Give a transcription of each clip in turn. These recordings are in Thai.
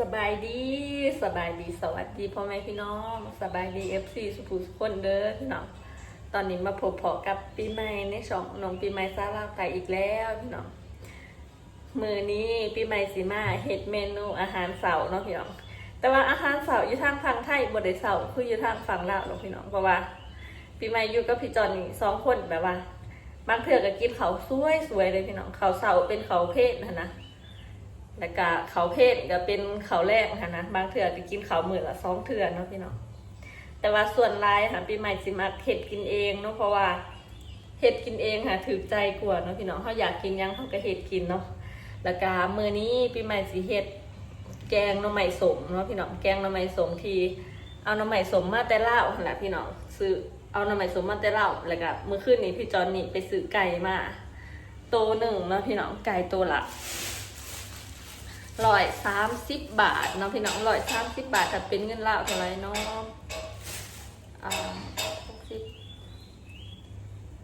สบายดีสบายดีสวัสดีพ่อแม่พี่น้องสบายดีเอฟซีสุภูสุคนเด้อพี่น้องตอนนี้มาพบพอกับปีใหม่ในช่องน้องปีใหม่ซาลาไก่อีกแล้วพี่น้องมือนี้ปีใหม่สีมาเฮ็ดเมนูอาหารเสาร์เนาะพี่น้องแต่ว่าอาหารเสาร์อยู่ทางฝั่งไทยบ่ได้เสาร์คืออยู่ทางฝั่งลาวเนาะพี่น้องเพราะว่าปีใหม่อยู่กับพี่จอนสองคนแบบว่าบางเถื่อก็กินเขาสวยสวยเลยพี่น้องเขาเสาร์เป็นเขาเพศนะนะ แล้วก็เขาเพศก็เป็นเขาแรกค่ะนะบางเถื่อก็กินเขาหมื่นละสองเถื่อเนาะพี่น้องแต่ว่าส่วนลายค่ะปีใหม่สิมักเห็ดกินเองเนาะเพราะว่าเห็ดกินเองค่ะถือใจกว่าเนาะพี่น้องเขาอยากกินยังเขาก็เห็ดกินเนาะแล้วก็มือนี้ปีใหม่สิเห็ดแกงหน่อไม้สมเนาะพี่น้องแกงหน่อไม้สมทีเอาหน่อไม้สมมาแต่เล่าแหละพี่น้องซื้อเอาหน่อไม้สมมาแต่เล่าแล้วก็เมื่อคืนนี้พี่จอนนี่ไปซื้อไก่มาโตวหนึ่งเนาะพี่น้องไก่ตัวละ ร้อยสามสิบบาทเนาะพี่น้องร้อยสามสิบบาทแต่เป็นเงินลาวเท่าไรเนาะอ่าหกสิบ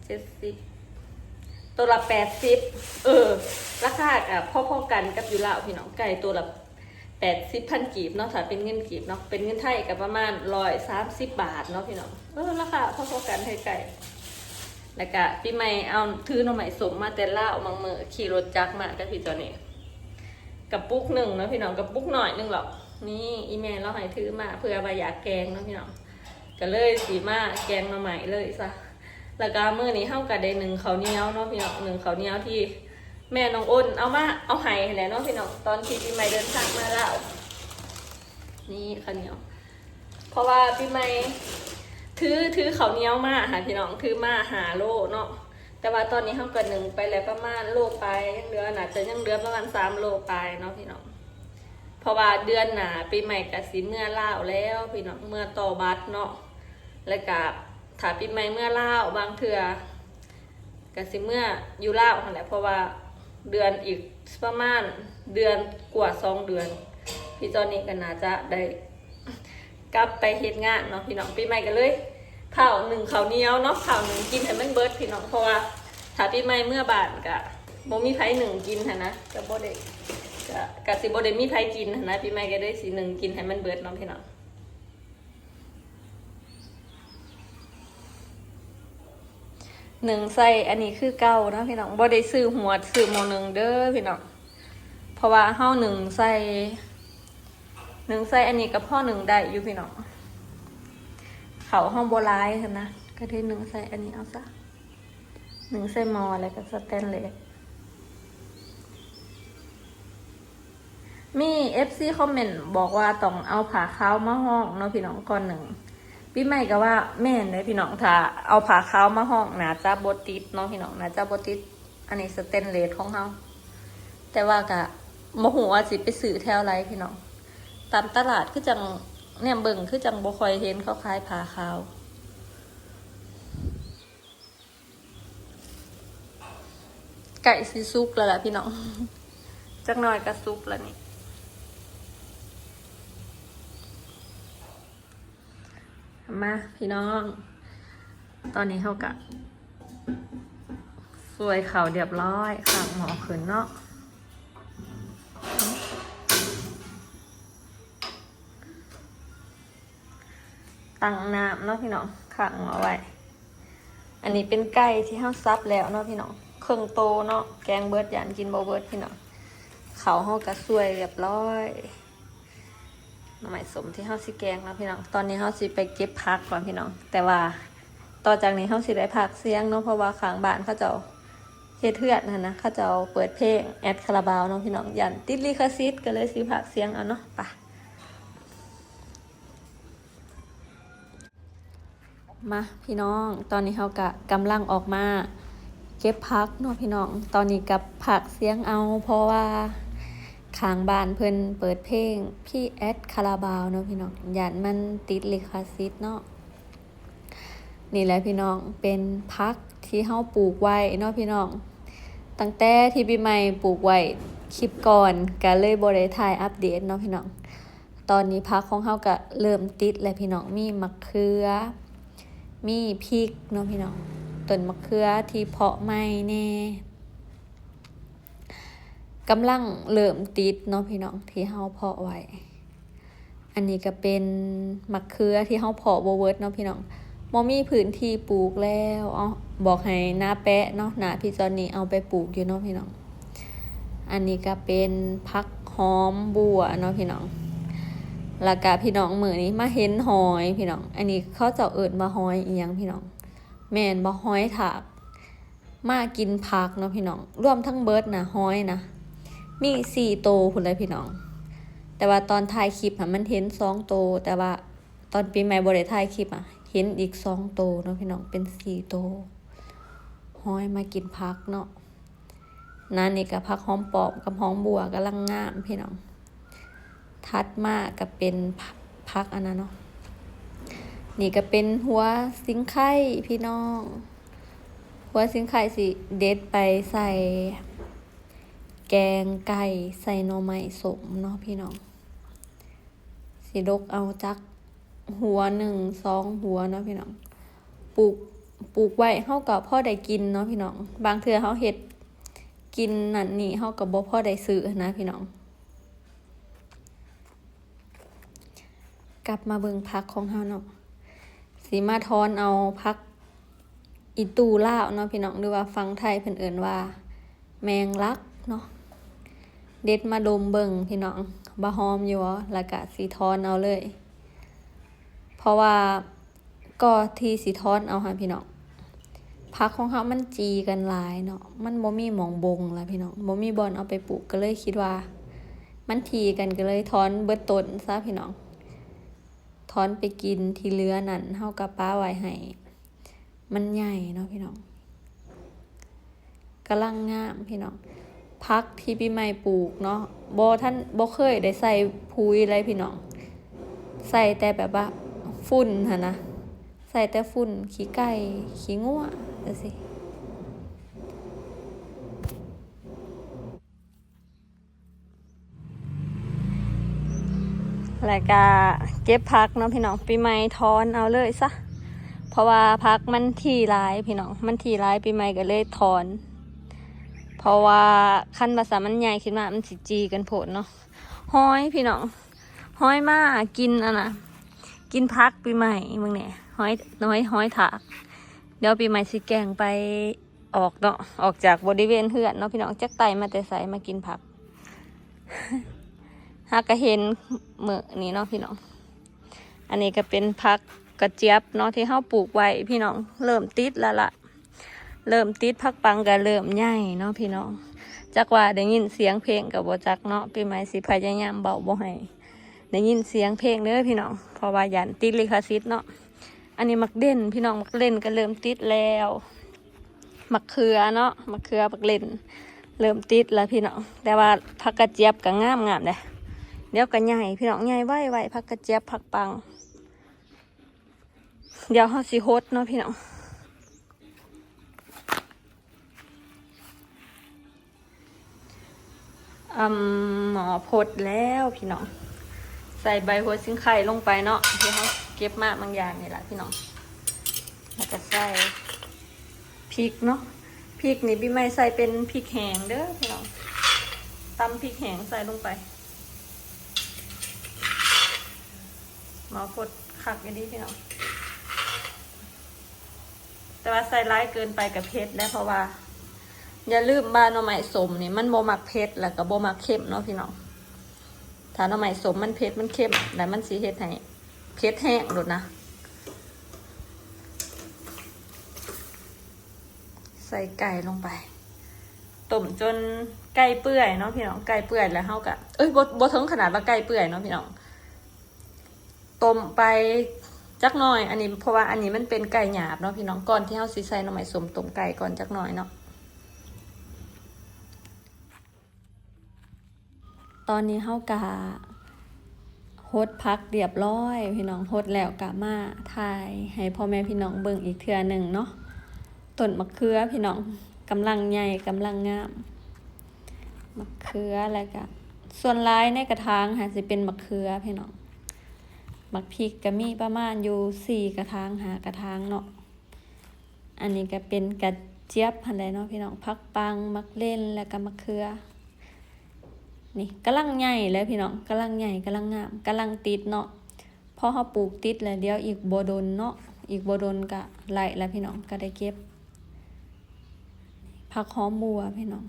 เจ็ดสิบตัวละแปดสิบเออ ราคากับพ่อๆกันกับอยู่ลาวพี่น้องไก่ตัวละแปดสิบพันกีบเนาะถ้าเป็นเงินกีบเนาะเป็นเงินไทยกับประมาณร้อยสามสิบบาทเนาะพี่น้องเออราคาพ่อๆกันให้ไก่แล้วก็ปีใหม่เอาถือหน่อไม้สมมาแต่ลาวมังมือขี่รถจักรมากับพี่จอนี่ กับปุกหนึ่งนะพี่น้องกับปุกหน่อยหนึ่งหรอกนี่อีเมลเราให้ถือมาเพื่อว่ายาแกงนะพี่น้องก็เลยสีมาแกงมาใหม่เลยซะแล้วก็มื้อนี้เฮาก็ได้หนึ่งข้าเหนียวเนาะพี่น้องหนึ่งเขาเหนียวที่แม่น้องอ้นเอามาเอาให้แหละเนาะพี่น้องตอนที่ปีใหม่เดินทางมาแล้วนี่ข้าวเหนียว เพราะว่าปีใหม่ถือถือเขาเหนียวมาหาพี่น้องถือมาหาโลเนาะ แต่ว่าตอนนี้ห้ามกันหนึ่งไปแล้วประมาณโลไปยังเหลือหนาจะยังเหลือประมาณสามโลไปเนาะพี่น้องเพราะว่าเดือนหนาปีใหม่กับสิเมื่อเล่าแล้วพี่น้องเมื่อต่อบัตรเนาะแล้วก็ถ้าปีใหม่เมื่อเล่าบางเถื่อกับสิเมื่ออยู่เล่าแหละเพราะว่าเดือนอีกประมาณเดือนกว่าสองเดือน พี่ตอนนี้ก็น่าจะได้กลับไปเฮ็ดงานเนาะพี่น้องปีใหม่กันเลย เผาวหนึ่งเขาวเหนียวเนาะเผาวหนึ่งกินให้มันเบิร์ดพี่น้องเพราะว่าถ้าปีใหม่เมื่อบานกะบ่มีไผหนึ่งกินหันนะกะบ่ได้กะกะสิบ่ได้มีไผกินหันนะปีใหม่ก็ได้สิหนึ่งกินให้มันเบิร์ดเนาะพี่น้องหนึ่งใส่อันนี้คือเก่านะพี่น้องบ่ได้ซื้อหัวซื้อหมหนึ่งเด้อพี่น้องเพราะว่าเฮาหนึ่งใส่หนึ่งใส่อันนี้กับพ่อหนึ่งได้อยู่พี่น้อง เขาห้องโบราณค่ะนะก็ได้หนึ่งใส่อันนี้เอาซะหนึ่งใส่มออะไรกับสแตนเลสมีเอฟซีคอมเมนต์บอกว่าต้องเอาผ่าขาวมาห้องเนาะพี่น้องก่อนหนึ่งพี่ใหม่ก็ว่าแม่นเลยพี่น้องถ้าเอาผ่าขาวมาห้องหนาจะบติดเนาะพี่น้องหนาจะบติดอันนี้สแตนเลสของเขาแต่ว่ากะโมโหว่าสิไปสื่อแถวไรพี่น้องตามตลาดคือจัง เนี่ยเบิ่งคือจังบ่คอยเห็นเขาขายผาขาว ไก่สิซุกแล้วล่ะพี่น้อง จักหน่อยก็ซุกแล้วนี่มาพี่น้อง ตอนนี้เขากะสวยเข่าเรียบร้อยค่ะหมอขืนเนาะ ตั้งน้ำเนาะพี่น้องขังเอาไว้ อันนี้เป็นไก่ที่ห้าซับแล้วเนาะพี่น้องเครื่องโตเนาะแกงเบิร์ดยานกินโบเบิร์ดพี่น้องเขาห้ากระซวยเรียบร้อยหน่อไม้สมที่ห้าสิแกงแล้วพี่น้อง ตอนนี้ห้าสิไปเก็บพักก่อนพี่น้อง แต่ว่าต่อจากนี้ห้าสิได้พักเสียงเนาะเพราะว่าขางบ้านเขาจะเอาเฮ็ดเทือดนะนะเขาจะเอาเปิดเพลงแอดคาราบาวเนาะพี่น้องยันติดลิขสิทธิ์ก็เลยสิพักเสียงเอาเนาะไป มาพี่น้อง ตอนนี้เขากะกำลังออกมา เก็บพักเนาะพี่น้อง ตอนนี้กับผักเสียงเอา เพราะว่าขางบานเพิ่นเปิดเพลงพี่แอดคาราบาวเนาะพี่น้องหยานมันติดลิขสิทธิ์เนาะนี่แหละพี่น้องเป็นพักที่เฮาปลูกไว้เนาะพี่น้องตั้งแต่ที่ปีใหม่ปลูกไว้คลิปก่อนก็เลยบ่ได้ถ่ายอัปเดตเนาะพี่น้อง ตอนนี้พักของเฮาก็เริ่มติดแล้วพี่น้องมีมะเขือ มีพริกเนาะพี่น้องต้นมะเขือที่เพาะไม่แน่กำลังเริ่มติดเนาะพี่น้องที่เฮาเพาะไว้ อันนี้ก็เป็นมะเขือที่เฮาเพาะโบเวิร์ดเนาะพี่น้องบ่มีพื้นที่ปลูกแล้วเอบอกให้หน้าแปะเนาะหน้าพี่จอนนี่เอาไปปลูกอยู่เนาะพี่น้อง อันนี้ก็เป็นพักหอมบัวเนาะพี่น้อง แล้วก็พี่น้องมือนี้มาเห็นหอยพี่น้อง อันนี้เขาเจะเอิญมาหอยอียังพี่น้อง แม่นบ่หอยถาก มากินผักเนาะพี่น้อง รวมทั้งเบิร์ดนะหอยนะ มีสี่โตวพุ่นเลยพี่น้อง แต่ว่าตอนถ่ายคลิปอะมันเห็นสองโตวแต่ว่าตอนปีใหม่บริถ่ายคลิปอะเห็นอีกสองโตวเนาะพี่น้อง เป็นสี่โตวหอยมากินผักเนาะนั่นนี่กับผักหอมปอบกับหอมบัวกำลังงามพี่น้อง ทัดมากกับเป็นพักอันนั้นเนาะนี่ก็เป็นหัวสิงไข่พี่น้อง หัวสิงไข่สิเด็ดไปใส่ แกงไก่ใส่น่อไม้สมเนาะพี่น้อง สิดกเอาจักหัวหนึ่งสองหัวเนาะพี่น้องปลูกปลูกไว้เฮากับพ่อได้กินเนาะพี่น้อง บางเทื่อเฮาเฮ็ดกินนั่นนี่เฮากับบ่พ่อได้ซื้อนะพี่น้อง กลับมาเบิงพักของเฮาเนาะสีมาทอนเอาพักอีตูล่าเนาะพี่น้องหรือว่าฟังไทยเพิ่นเอิ้นว่า แมงลักเนาะเด็ดมาดมเบิงพี่น้องบ่หอมอยู่บ่แล้วก็สีทอนเอาเลย เพราะว่าก็ที่สีทอนเอาค่ะพี่น้องพักของเขามันจีกันหลายเนาะ มันบ่มีหมองบงแล้วพี่น้องบ่มีบอลเอาไปปลูกก็เลยคิดว่า มันทีกันก็เลยทอนเบิดต้นซะพี่น้อง ทอนไปกินที่เรือนั่นเฮากับป้าไว้ให้มันใหญ่เนาะพี่น้องกำลังงามพี่น้องพักที่พี่ใหม่ปลูกเนาะบ่ท่านบ่เคยได้ใส่ปุ๋ยอะไรพี่น้อง ใส่แต่แบบว่า ฝุ่นหั่นะ ใส่แต่ฝุ่นขี้ไก่ขี้งัวจั แล้วก็เก็บพักเนาะพี่น้องปีใหม่ทอนเอาเลยซะเพราะว่าพักมันทีร้ายพี่น้องมันทีร้ายปีใหม่ก็เลยถอน เพราะว่าขั้นภาษามันใหญ่ขึ้นมามันสิจีกันโผดเนาะห้อยพี่น้องห้อยมากกินอะนะกินพักปีใหม่มึงเนี่ยห้อยน้อยห้อยถากเดี๋ยวปีใหม่สิแกงไปออกเนาะออกจากบริเวณเฮือนเนาะพี่น้องจักไตมาแต่ใสมากินผัก หากก็เห็นเมื่อนี้เนาะพี่น้อง อันนี้ก็เป็นพักกระเจี๊ยบเนาะที่เฮาปลูกไว้พี่น้อง เริ่มติดแล้วล่ะเริ่มติดพักปังก็เริ่มใหญ่เนาะพี่น้องจักว่าได้ยินเสียงเพลงกับบ่จักเนาะปีใหม่สิพยายามเบาบ่ให้ได้ยินเสียงเพลงเด้อพี่น้องเพราะว่ายันติดลิขสิทธิ์เนาะอันนี้มักเด่นพี่น้องมักเล่นก็เริ่มติดแล้วมักเขือเนาะมักเขือมักเล่น เริ่มติดแล้วพี่น้องแต่ว่าผักกระเจี๊ยบก็งามงามเลย เดี๋ยวก็ใหญ่พี่น้องใหญ่ไหว้ไว้ผักกระเจี๊ยบผักปัง เดี๋ยวเฮาสิโฮดเนาะพี่น้องอืมหมอพดแล้วพี่น้อง ใส่ใบหัวซิงไข่ลงไปเนาะที่เขาเก็บมาบางอย่างนี่แหละพี่น้องแล้วก็ใส่พริกเนาะพริกนี่พี่ไม่ใส่เป็นพริกแห้งเด้อพี่น้องตำพริกแห้งใส่ลงไป หมอพดคักอย่างนี้พี่น้องแต่ว่าใส่ร้ายเกินไปกับเผ็ดนะเพราะว่า อย่าลืมบาหน่อไม้สมนี่มันโบมักเผ็ดแล้วก็โบมักเค็มเนาะพี่น้องถ้าหน่อไม้สมมันเผ็ดมันเค็มแล้วมันสีเฮ็ดให้เผ็ดแห้งโดดนะ ใส่ไก่ลงไปต้มจนไก่เปื่อยเนาะพี่น้องไก่เปื่อยแล้วเฮากะเอ้ยบ่บ่ถึงขนาดว่าไก่เปื่อยเนาะพี่น้อง ต้มไปจักหน่อย อันนี้เพราะว่าอันนี้มันเป็นไก่หยาบเนาะพี่น้องก่อนที่เฮาสิใส่หน่อไม้สมต้มไก่ก่อนจักหน่อยเนาะตอนนี้เฮากะโฮดพักเรียบร้อย พี่น้องโฮดแล้วกะมาถ่ายให้พ่อแม่พี่น้องเบิ่งอีกเทื่อหนึ่งเนาะต้นมะเขือพี่น้องกำลังใหญ่กำลังงามมะเขือแล้วก็ส่วนร้ายในกระถางค่ะสิเป็นมะเขือพี่น้อง มักพริกก็มีประมาณอยู่สี่กระถางหากระถางเนาะ อันนี้ก็เป็นกระเจี๊ยบพันใดเนาะพี่น้องพักปังมักเล่นแล้วก็มะเขือ นี่กำลังใหญ่แล้วพี่น้องกำลังใหญ่กำลังงามกำลังติดเนาะพอเขาปลูกติดแล้วเดี๋ยวอีกโบโดนเนาะอีกโบโดนกะไหลแล้วพี่น้องก็ได้เก็บผักหอมบัวพี่น้อง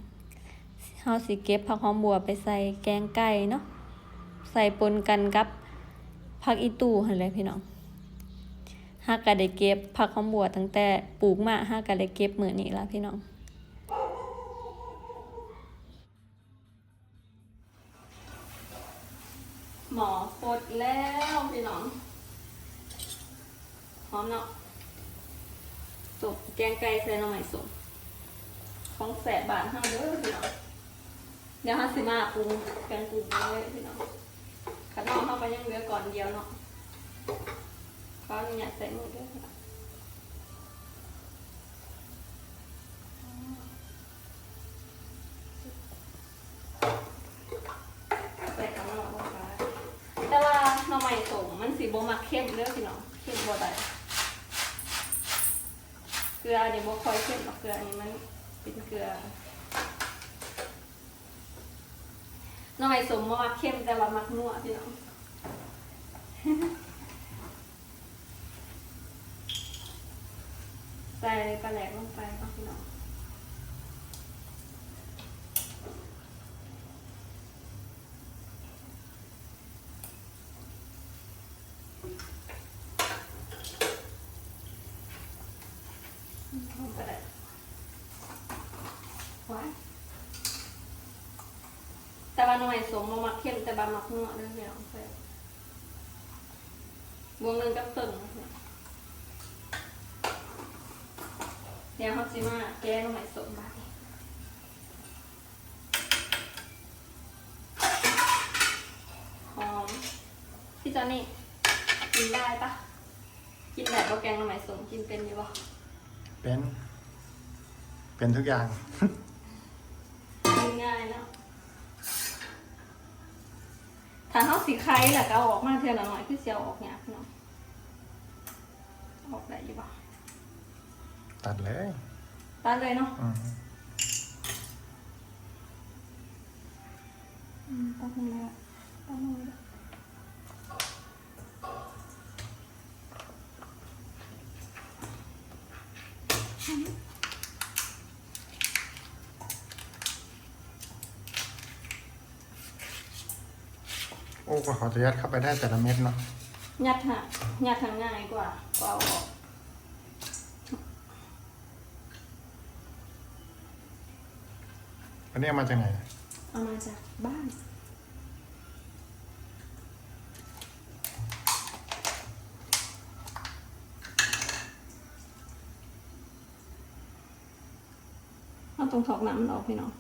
เฮาสิเก็บผักหอมบัวไปใส่แกงไก่เนาะใส่ปนกันกับ ผักอีตู่หันแหละพี่น้องฮักก็ได้เก็บผักหอมบัวตั้งแต่ปลูกมาฮักก็ได้เก็บมื้อนนี้ละพี่น้องหมอฟดแล้วพี่น้องพร้อมเนาะสุกแกงไก่ใส่หน่อไม้สุกของแสบบาทห้าเด้อพี่น้องเดี๋ยวห้าสิมาปรุงแกงปรุงเลยพี่น้อง ขนนอกเข้าไปยังเหลือก่อนเดียวเนาะขออนุญาตใส่มือด้วยองใส่ขนอกลงไปแต่ว่าหน่อไม้สมมันสีบ่มักเข้มเด้อพี่น้องเข้มบ่ได้เกลืออันนี้บ่ค่อยเข้มหรอกเกลืออันนี้มันเป็นเกลือห น้อไอสมบ่มักเข้มแต่ว่ามักนัวพี่น้องใส่ปลาแหลกลงไปเอาพี่น้อง ลงไปเลยว้ายแต่ ว่าหน่อยสมมามักเข้มแต่บามักนัวเรื่อเดียวไปบวงหนึ่งกับตึงเนี่ยเดี๋ยวเขาสิมาแก้หน่อยสมบาดนี้หอมพี่จอนนี่กินได้ปะกินแบบว่าแกงหน่อไม้สมกินเป็นอยู่ปะเป็น เป็นทุกอย่างายๆเนาะถ้าเขา สีไข่แหละก็เอาออกมาเท่าละหน่อยคือเสียวออกเนี่ยพี่น้องออกได้อยู่ปะตัดเลยตัดเลยเนาะอืมอืมตัดลงเลยอะตัดลงเลย อะโอ้ก็ขอจะยัดเข้าไปได้แต่ละเม็ดเนาะยัดหะยัดทางง่ายกว่าก็เอาออกอันนี้เอามาจากไหนเอามาจากบ้าน เอาตรงถอกน้ำมันออกพี่น้อง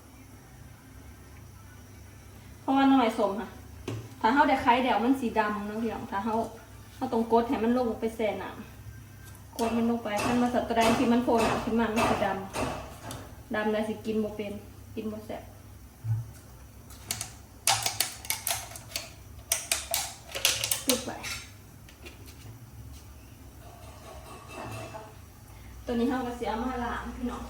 เพราะว่าหน่อยสมค่ะถ้า เฮาได้ไข่เดี๋ยวมันสีดำเนาะพี่น้องถ้าเฮาเฮาตรงกดให้มันลงไปแซ่น้ำกดมันลงไปมันมาสัตว์แดงที่มันโผล่น้ำขึ้นมามันสีดำดำแล้สิกินบ่เป็นกินบ่แซ่บปิดไปตัวนี้เฮาก็เสิเอามาล้างพี่น้อง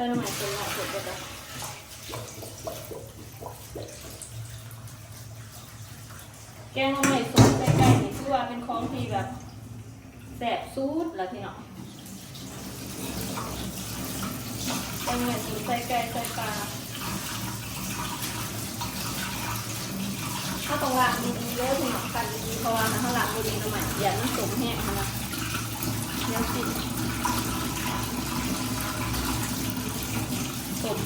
ใส่หน่อไม้เป็นหน่อยสุดก็ได้แกงหน่อไม้สดใส่ไก่นี่คือว่าเป็นของที่แบบแสบซูดแล้วพี่น้องแกงหน่อไม้สดใส่ไก่ใส่ปลาถ้าต้องล้างดีๆเลยพี่น้องกันดีๆเพราะว่าถ้าหล้างดีๆหน่อไม้อย่ามันสมแห้งนะเดี๋ยังติด สม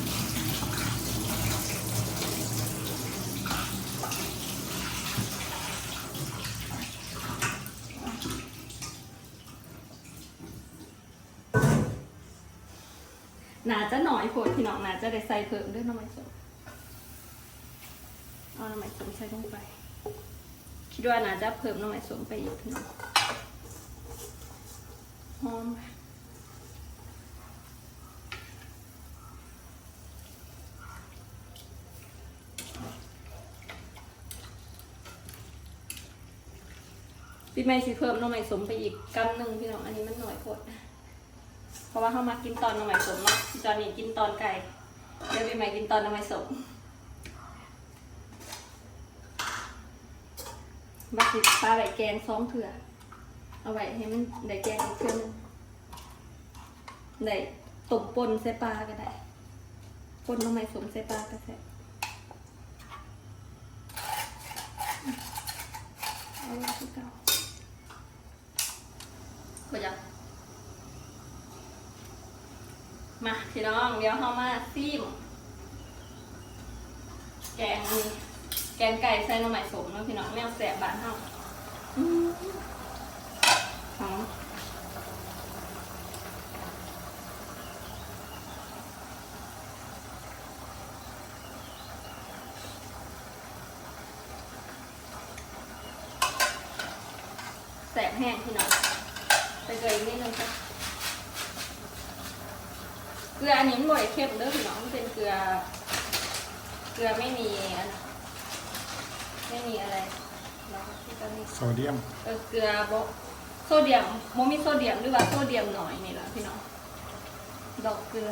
น่าจะหน่อยโผดพี่น้องน่าจะได้ใส่เพิ่มด้วยน้ำมันสมเอาน้ำมันสมใส่ลงไป คิดว่าหนาจะเพิ่มน้ำมันสมไปอีกพี่น้องหอมไป พี่ไม่สิเพิ่มน้องใหม่สมไปอีกกำหนึ่งพี่น้องอันนี้มันหน่อยโพดเพราะว่าเขามากินตอนน้องใหม่สมเนาะพี่จอนนี่กินตอนไก่เดี๋ยวพี่ใหม่กินตอนน้องใหม่สมมาสิปลาไหลแกงสองเถื่อเอาไว้ให้มันได้แกงอีกเถื่อหนึงได้ต้มปนใส่ปลาก็ได้ปนน้องใหม่สมใส่ปลาก็แซ่บเอาไว้ที่เก่า ก็จะมาพี่น้องเดี๋ยวเข้ามาซิม แกงนี่แกงไก่ใส่หน่อไม้สมเนาะพี่น้องแนวแสบบ้านเฮาอืมหอมแสบแห้งพี่น้อง ไปเกลืออีกนิดนึงจ้ะเกลืออันนี้มันบ่อย เข้มเด้อพี่น้องเป็นเกลือ เกลือไม่มีอันไม่มีอะไรเนาะที่ตอนนี้โซเดียมเออเกลือโบโซเดียมโมมีโซเดียมหรือว่าโซเดียมหน่อยนี่แหละพี่น้องดอกเกลือ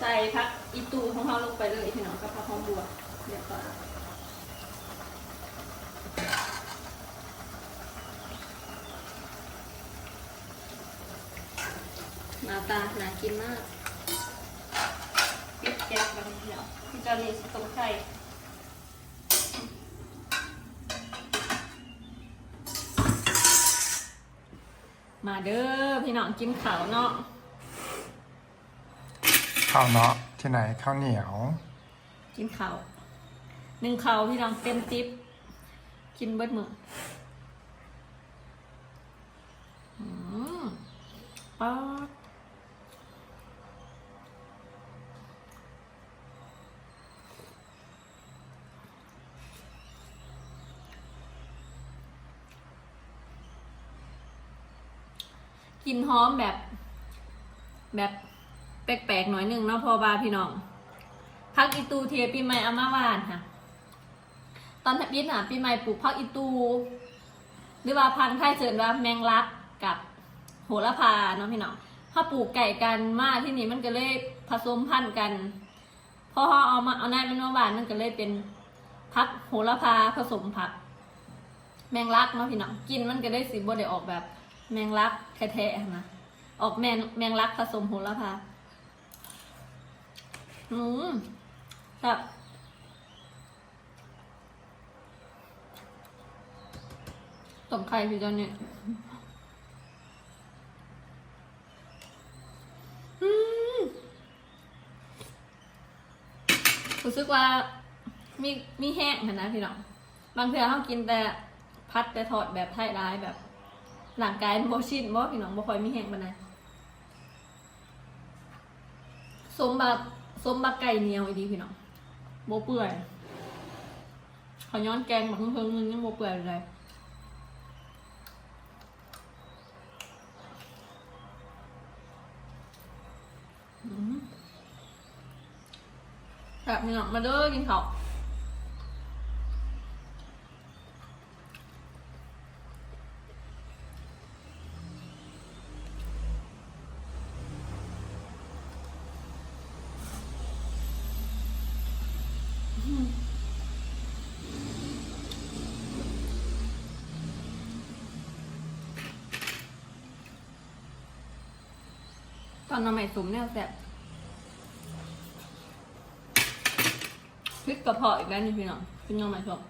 ใส่พักอีตูของเขาลงไปเลยพี่น้องกับผักหอมบัวเดี๋ยวก่อน หน้าตาน่ากินมากปิดแก๊สแบบนี้เดี๋ยวพี่จอนี่ต้มไข่มาเด้อพี่น้องกินข้าวเนาะข้าวเนาะที่ไหนข้าวเหนียว กินข้าวหนึ่งข้าวพี่น้องเต็มติ๊บกินเบิดมืออืมป๊าด กลิ่นหอมแบบ แบบแปลกๆหน่อยหนึ่งเนาะพอบาพี่น้องพักอีตูเทียปีใหม่อามาวานค่ะ ตอนปีหนาปีใหม่ปลูกพักอีตู หรือว่าพันธุ์ไทยเจินว่าแมงลักกับโหระพาเนาะพี่น้องถ้าปลูกไก่กันมาที่นี่มันก็เลยผสมพันธุ์กันพอเอามาเอานายมันมาหวานมันก็เลยเป็นพักโหระพาผสมผัก แมงลักเนาะพี่น้องกินมันก็ได้สีบได้ออกแบบ แมงลักแท้ๆนะออกแมงแมงลักผสมโหระพาอืมแบบต้มไข่พี่จ้าเนี่ยรู้สึกว่ามีมีแห้งค่ะนะพี่น้อง บางเทื่อเขากินแต่พัดแต่ทอดแบบไทยร้ายแบบ หลังกายโบชินบ่พี่น้องบ่ค่อยมีแห้งปานใดสมบักสมบักไก่เหนียวอีดีพี่น้องโบเปื่อยขอย้อนแกงบักเพิ่งนึงยังโบเปื่อยเลยแบบพี่น้องมาเด้อกินข้าว ตอนน้ำใหม่สุมเนี่ยแซ่บพริกกระเพาะอีกแล้วนี่พี่น้องพี่น้องใหม่ชอบ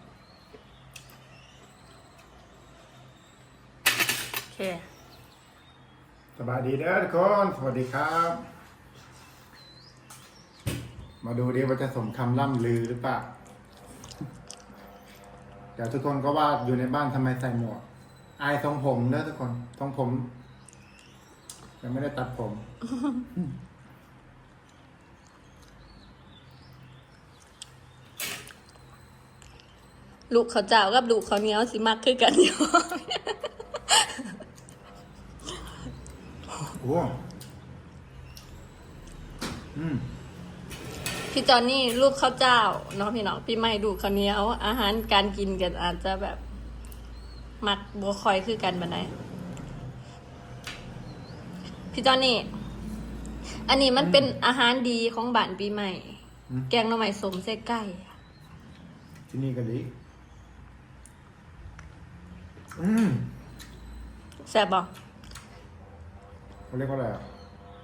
โอเคสบายดีเด้อทุกคนสวัสดีครับ มาดูดิว่าจะสมคำล่ำลือหรือเปล่าเดี๋ยวทุกคนก็ว่าอยู่ในบ้านทำไมใส่หมวก อายทรงผมเด้อทุกคนทรงผม ยังไม่ได้ตัดผม ลูกเขาเจ้ากับลูกเขาวเหนี้ยวสิมักคือกันอยู่โอ้อืมพี่จอนนี่ลูกข้าวเจ้าเนาะพี่น้องพี่ไม่ดูข้าวเหนียว อาหารการกินกันอาจจะแบบ มักบัวคอยคือกันบันได พี่จอนนี่ อันนี้มันเป็นอาหารดีของบ้านปีใหม่ อืม แกงหน่อไม้สมใส่ไก่ที่นี่ก็ดีอืมแซ่บบ่เขาเรียกว่าอะไรอะ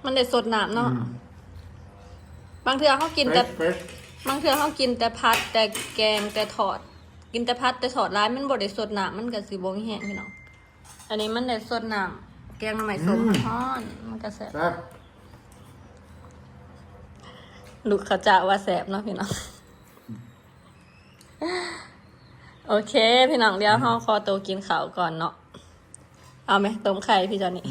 มันได้สดน้ำเนาะอืมบางเทื่อเขากินเฟแต่รชเฟรชบางเทื่อเขากินแต่พัดแต่แกงแต่ทอด กินแต่พัดแต่ทอดร้ายมันบ่ได้สดน้ำมันก็สิบ่มีแห้งพี่น้องอันนี้มันได้สดน้ำ แกงหน่อไม้สมฮ้อนมันก็แซ่บแซ่บลูกเขาจะว่าแซ่บเนาะพี่น้อง โอเค พี่น้องเดี๋ยวห้องคอโตวกินข้าวก่อนเนาะ เอาไหมต้มไข่พี่จอนนี่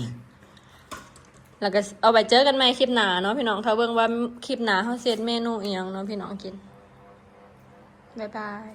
แล้วก็เอาไปเจอกันใหม่คลิปหนาเนาะพี่น้องถ้าเบิ่งว่าคลิปหนาเขาเซตเมนูอีหยังเนาะพี่น้องกิน บ๊ายบาย